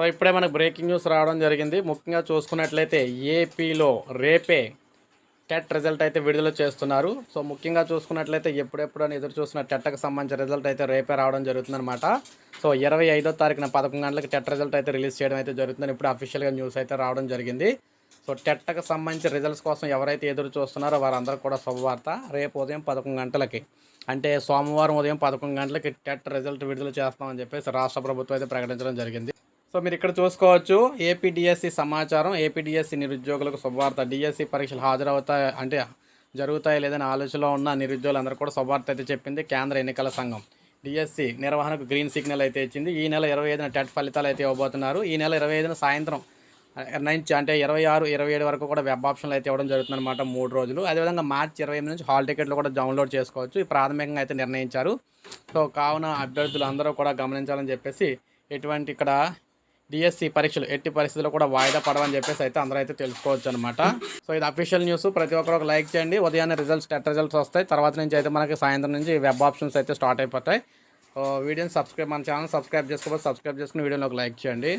So ఇప్పుడే మనకు breaking news రావడం జరిగింది. ముఖ్యంగా చూసుకున్నట్లయితే ఏపీలో రేపే టెట్ రిజల్ట్ అయితే విడుదల చేస్తున్నారు. సో ముఖ్యంగా చూసుకున్నట్లయితే ఎప్పుడెప్పుడు అని ఎదురు చూస్తున్న టెట్కి సంబంధించిన రిజల్ట్ అయితే రేపే రావడం జరుగుతుందన్నమాట. సో ఇరవై ఐదో తారీఖున పదకొండు గంటలకు టెట్ రిజల్ట్ అయితే రిలీజ్ చేయడం అయితే జరుగుతుందని ఇప్పుడు అఫీషియల్గా న్యూస్ అయితే రావడం జరిగింది. సో టెట్కి సంబంధించిన రిజల్ట్స్ కోసం ఎవరైతే ఎదురు చూస్తున్నారో వారందరూ కూడా శుభవార్త. రేపు ఉదయం పదకొండు గంటలకి అంటే సోమవారం ఉదయం పదకొండు గంటలకి టెట్ రిజల్ట్ విడుదల చేస్తామని చెప్పేసి రాష్ట్ర ప్రభుత్వం అయితే ప్రకటించడం జరిగింది. సో మీరు ఇక్కడ చూసుకోవచ్చు ఏపీడిఎస్సి సమాచారం ఏపీడిఎస్సి నిరుద్యోగులకు శుభవార్త. డిఎస్సి పరీక్షలు హాజరవుతాయి అంటే జరుగుతాయి లేదని ఆలోచనలో ఉన్న నిరుద్యోగులందరూ కూడా శుభవార్త అయితే చెప్పింది కేంద్ర ఎన్నికల సంఘం. డిఎస్సి నిర్వహణకు గ్రీన్ సిగ్నల్ అయితే ఇచ్చింది. ఈ నెల ఇరవై ఐదున టెట్ ఫలితాలు అయితే ఇవ్వబోతున్నారు. ఈ నెల ఇరవై ఐదున సాయంత్రం నుంచి అంటే ఇరవై ఆరు ఇరవై ఏడు వరకు కూడా వెబ్ ఆప్షన్లు అయితే ఇవ్వడం జరుగుతుందన్నమాట మూడు రోజులు. అదేవిధంగా మార్చి ఇరవై ఎనిమిది నుంచి హాల్ టికెట్లు కూడా డౌన్లోడ్ చేసుకోవచ్చు. ఈ ప్రాథమికంగా అయితే నిర్ణయించారు. సో కావున అభ్యర్థులు అందరూ కూడా గమనించాలని చెప్పేసి ఎటువంటి ఇక్కడ డిఎస్సి పరీక్షలు ఎట్టి పరిస్థితుల్లో కూడా వాయిదా పడవని చెప్పేసి అయితే అందరూ అయితే తెలుసుకోవచ్చు అనమాట సో ఇది అఫీషియల్ న్యూస్ ప్రతి ఒక్కరు ఒక లైక్ చేయండి. ఉదయాన్నే రిజల్ట్స్ టెట్ రిజల్ట్స్ వస్తాయి. తర్వాత నుంచి అయితే మనకి సాయంత్రం నుంచి వెబ్ ఆప్షన్స్ అయితే స్టార్ట్ అయిపోతాయి. వీడియోని సబ్స్క్రైబ్ మన ఛానల్ సబ్స్క్రైబ్ చేసుకోవచ్చు సబ్స్క్రైబ్ చేసుకుని వీడియోని ఒక లైక్ చేయండి.